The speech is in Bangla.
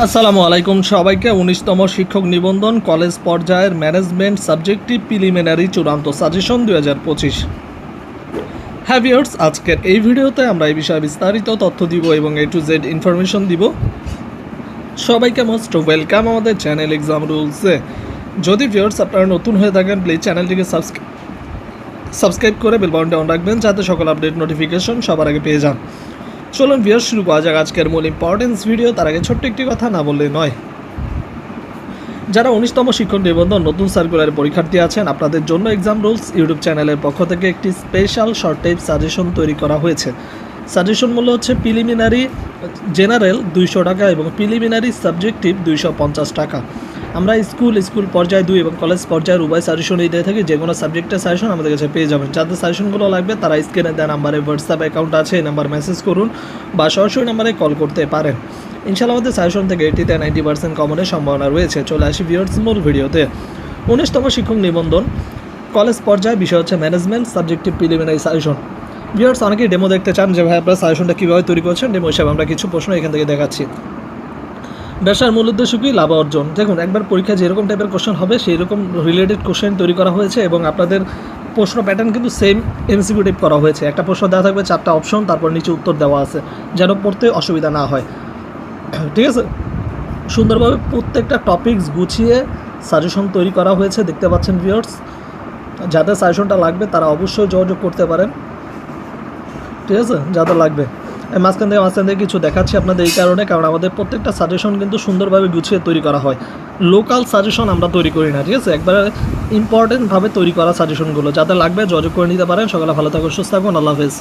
আসসালামু আলাইকুম সবাইকে। উনিশতম শিক্ষক নিবন্ধন, কলেজ পর্যায়ের ম্যানেজমেন্ট সাবজেক্টিভ প্রিলিমিনারি চূড়ান্ত সাজেশন দুই হাজার পঁচিশ। হ্যাভিয়ার্স আজকের এই ভিডিওতে আমরা এই বিষয়ে বিস্তারিত তথ্য দিব এবং এ টু জেড ইনফরমেশন দিব। সবাইকে মোস্ট ওয়েলকাম আমাদের চ্যানেল এক্সাম রুলসে যদি ভিউয়ার্স আপনারা নতুন হয়ে থাকেন প্লিজ চ্যানেলটিকে সাবস্ক্রাইব সাবস্ক্রাইব করে বেল বাটনটা অন রাখবেন, যাতে সকল আপডেট নোটিফিকেশন সবার আগে পেয়ে যান। চলুন ভিউয়ার্স, শুরু করা যাক আজকের মূল ইম্পর্টেন্স ভিডিও তার আগে ছোট্ট একটি কথা না বললে নয়। যারা উনিশতম শিক্ষক নিবন্ধন, নতুন সার্কুলারের পরীক্ষার্থী আছেন, আপনাদের জন্য এক্সাম রুলস ইউটিউব চ্যানেলের পক্ষ থেকে একটি স্পেশাল শর্ট টাইপ সাজেশন তৈরি করা হয়েছে। সাজেশন মূল্য হচ্ছে প্রিলিমিনারি জেনারেল দুইশো টাকা এবং প্রিলিমিনারি সাবজেক্টিভ দুইশো পঞ্চাশ টাকা। আমরা স্কুল স্কুল পর্যায়ে দুই এবং কলেজ পর্যায়ের উভয় সাজেশনই দিয়ে থাকি, যে কোনো সাবজেক্টের সাজেশন আমাদের কাছে পেয়ে যাবেন। যাদের সাজেশনগুলো লাগবে, তারা স্ক্রিনে দেওয়া নাম্বারে হোয়াটসঅ্যাপ অ্যাকাউন্ট আছে, এই নাম্বার মেসেজ করুন বা সরাসরি নাম্বারে কল করতে পারেন। ইনশাআল্লাহ আমাদের সাজেশন থেকে এইটিতে নাইনটি পার্সেন্ট কমনের সম্ভাবনা রয়েছে। চলে আসি ভিওর্স মূল ভিডিওতে। উনিশতম শিক্ষক নিবন্ধন। কলেজ পর্যায়ে বিষয় হচ্ছে management subjective preliminary suggestion viewers অনেকেই ডেমো দেখতে চান, যে ভাই আপনারা সাজেশনটা কীভাবে তৈরি করছেন? ডেমো হিসাবে আমরা কিছু প্রশ্ন এখান থেকে দেখাচ্ছি। ব্যবসার মূল উদ্দেশ্য কি? লাভ অর্জন। দেখুন, একবার পরীক্ষা যেরকম টাইপের কোশ্চেন হবে সেই রকম রিলেটেড কোশ্চেন তৈরি করা হয়েছে এবং আপনাদের প্রশ্ন প্যাটার্ন কিন্তু সেম এমসিকিউ টাইপ করা হয়েছে। একটা প্রশ্ন দেওয়া থাকবে, চারটা অপশন তারপর নিচে উত্তর দেওয়া আছে, যেন পড়তে অসুবিধা না হয়। ঠিক আছে? সুন্দরভাবে প্রত্যেকটা টপিকস গুছিয়ে সাজেশন তৈরি করা হয়েছে, দেখতে পাচ্ছেন ভিউয়ার্স যাদের সাজেশনটা লাগবে, তারা অবশ্যই যোগাযোগ করতে পারেন। ঠিক আছে? যাদের লাগবে। মাঝখান থেকে মাঝখান থেকে কিছু দেখাচ্ছি আপনাদের এই কারণে, কারণ আমাদের প্রত্যেকটা সাজেশন কিন্তু সুন্দরভাবে গুছিয়ে তৈরি করা হয়। লোকাল সাজেশন আমরা তৈরি করি না, ঠিক আছে? একবারে ইম্পর্টেন্টভাবে তৈরি করা সাজেশনগুলো যাতে লাগবে, যোগাযোগ করে নিতে পারেন। সকালে ভালো থাকুন, সুস্থ থাকুন, আল্লাহ হাফেজ।